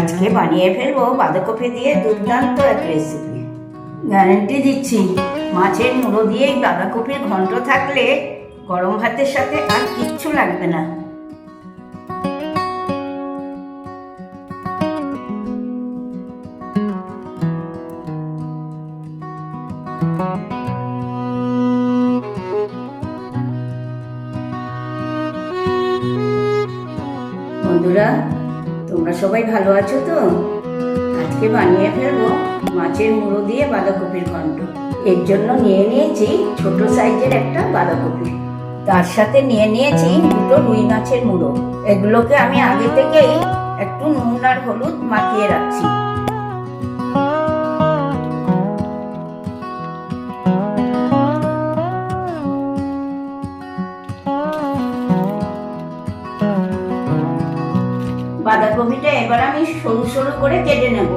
আজকে বানিয়ে ফেলব বাঁধাকপি দিয়ে দুর্দান্ত এক রেসিপি গ্যারেন্টি দিচ্ছি, মাছের মুড়ো দিয়ে এই বাঁধাকপির ঘন্ট থাকলে গরম ভাতের সাথে আর কিচ্ছু লাগবে না। বন্ধুরা তোমরা সবাই ভালো আছো তো? আজকে বানিয়ে ফেলব মাছের মুড়ো দিয়ে বাঁধাকপির ঘন্ট। এর জন্য নিয়ে নিয়েছি ছোট সাইজের একটা বাঁধাকপি। তার সাথে নিয়ে নিয়েছি দুটো রুই মাছের মুড়ো। এগুলোকে আমি আগে থেকেই একটু নুন আর হলুদ মাখিয়ে রাখছি। বাঁধাকপিটা এবার আমি সরু সরু করে কেটে নেব।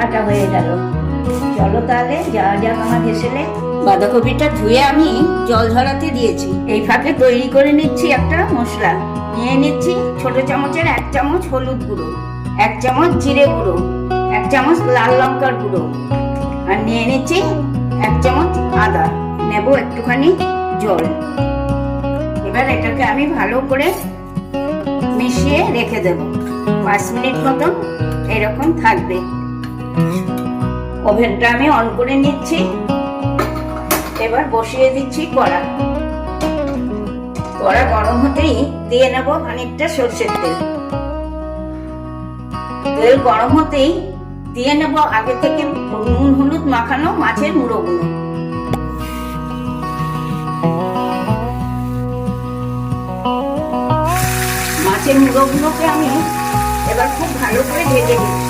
কাটা হয়ে গেল। চলো তাহলে যাওয়া যাক আমার হেসেলে বাঁধাকপিটা ধুয়ে আমি জল ঝরাতে দিয়েছি। এই ফাঁকে তৈরি করে নিচ্ছি একটা মশলা। নিয়ে নিচ্ছি ছোট চামচের এক চামচ হলুদ গুঁড়ো, এক চামচ জিরে গুঁড়ো, এক চামচ লাল লঙ্কার গুঁড়ো আর নিয়ে নিচ্ছি এক চামচ আদা। নেব একটুখানি জল। এবার এটাকে আমি ভালো করে মিশিয়ে রেখে দেব। পাঁচ মিনিট মতন এরকম থাকবে। ওভেনটা আমি অন করে নিচ্ছি। এবার বসিয়ে দিচ্ছি কড়া। কড়া গরম হতেই দিয়ে নেব খানিকটা সর্ষের তেল। তেল গরম হতেই দিয়ে নেব আগে থেকে নুন, হলুদ মাখানো মাছের মুড়োগুলো। মাছের মুড়োগুলোকে আমি এবার খুব ভালো করে ঢেকে দিচ্ছি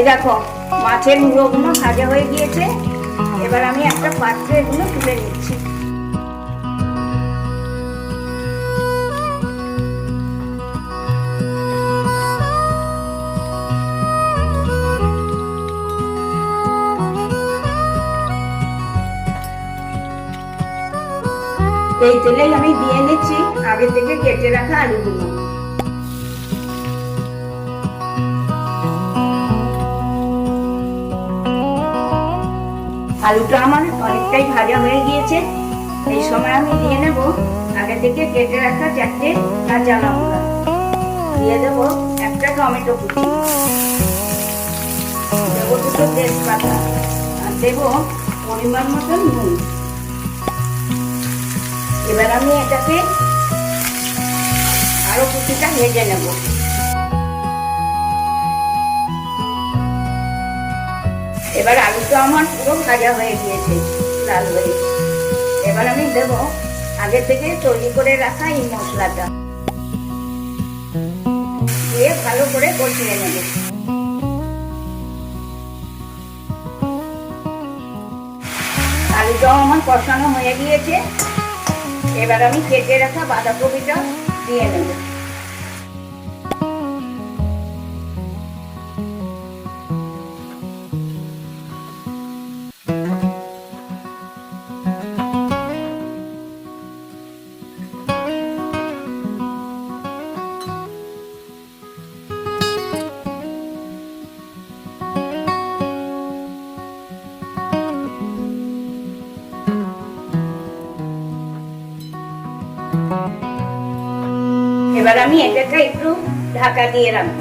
এই দেখো, মাছের মুড়োগুলো ভাজা হয়ে গিয়েছে। এবার আমি একটা পাত্রে এগুলো তুলে নিচ্ছি। এই তেলেই আমি দিয়ে নিচ্ছি আগে থেকে কেটে রাখা আলুগুলো। আলুটা আমার অনেকটাই ভাজা হয়ে গিয়েছে। এই সময় আমি দিয়ে নেব আগে থেকে কেটে রাখা চারটে কাঁচা লঙ্কা। দিয়ে দেব একটা টমেটো কুচি। দেবো দুটো তেজপাতা আর দেবো পরিমাণ মতন নুন। এবার আমি এটাকে আরও কিছুটা ভেজে নেব। এবার আলুটা আমার পুরো ভাজা হয়ে গিয়েছে, লাল হয়ে। এবার আমি দেব আগে থেকে তৈরি করে রাখা এই মশলাটা। দিয়ে ভালো করে কষিয়ে নেব। আলুটাও আমার কষানো হয়ে গিয়েছে। এবার আমি কেটে রাখা বাঁধাকপিটা দিয়ে নেব। এবার আমি এটাকে একটু ঢাকা দিয়ে রাখব।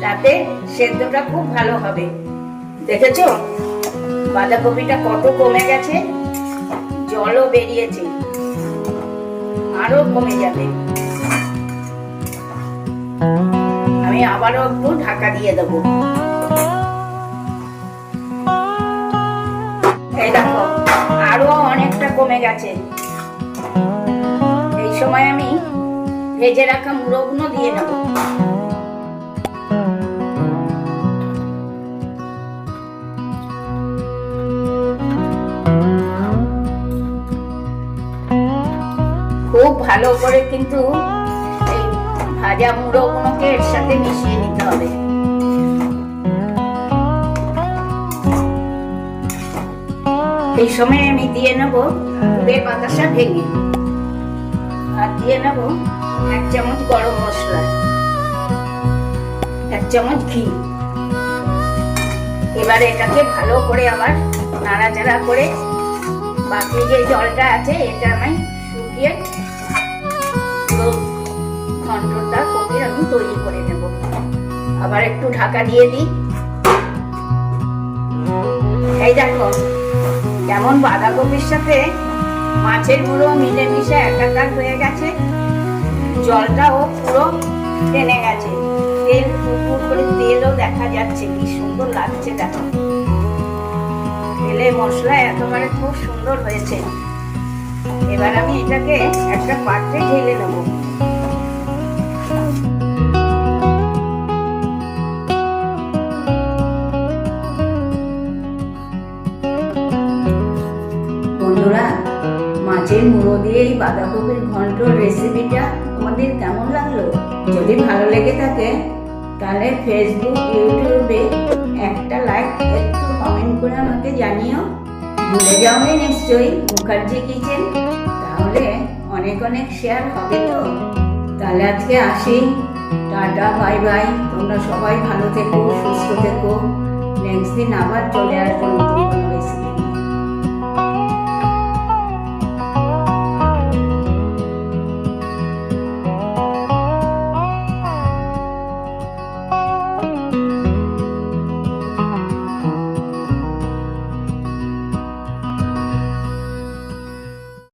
তাতে সেদ্ধটা খুব ভালো হবে। দেখেছ? বাঁধাকপিটা কত কমে গেছে? জলও বেরিয়েছে। আরও কমে যাবে। আমি আবারও একটু ঢাকা দিয়ে দেবো। এই দেখো, আরও অনেকটা কমে গেছে। সময় আমি ভেজে রাখা মুড়োগুলো দিয়ে নেব খুব ভালো করে কিন্তু এই ভাজা মুড়োগুলোকে এর সাথে মিশিয়ে নিতে হবে। এই সময় আমি দিয়ে নেব বে বাতাসা ভেঙে। দিয়ে নেব এক চামচ গরম মশলা, এক চামচ ঘি। এবার এটাকে ভালো করে আবার নাড়াচাড়া করে বাকি যে জলটা আছে, এটা আমি শুকিয়ে পুরো ঘন্টটা কপির আমি তৈরি করে নেব। আবার একটু ঢাকা দিয়ে দিই। এই দেখো যেমন বাঁধাকপির সাথে মাছের গুঁড়ো মিলেমিশে একাকার হয়ে গেছে। জলটাও পুরো টেনে গেছে। তেল ফুটফুট করে তেলও দেখা যাচ্ছে। কি সুন্দর লাগছে দেখো। তেলে মশলা একেবারে খুব সুন্দর হয়েছে। এবার আমি এটাকে একটা পাত্রে ঢেলে নেব। এই বাঁধাকপির ঘন্টর রেসিপিটা তোমাদের কেমন লাগল? যদি ভালো লেগে থাকে, তাহলে ফেসবুক ইউটিউবে একটা লাইক একটু কমেন্ট করে আমাকে জানিও। ভুলে যাওনি নিশ্চয়ই মুখার্জি কিচেন? তাহলে অনেক অনেক শেয়ার হবে তো। তাহলে আজকে আসি। টাটা বাই বাই তোমরা সবাই ভালো থেকো, সুস্থ থেকো। নেক্সট দিন আবার চলে আসব নতুন রেসিপি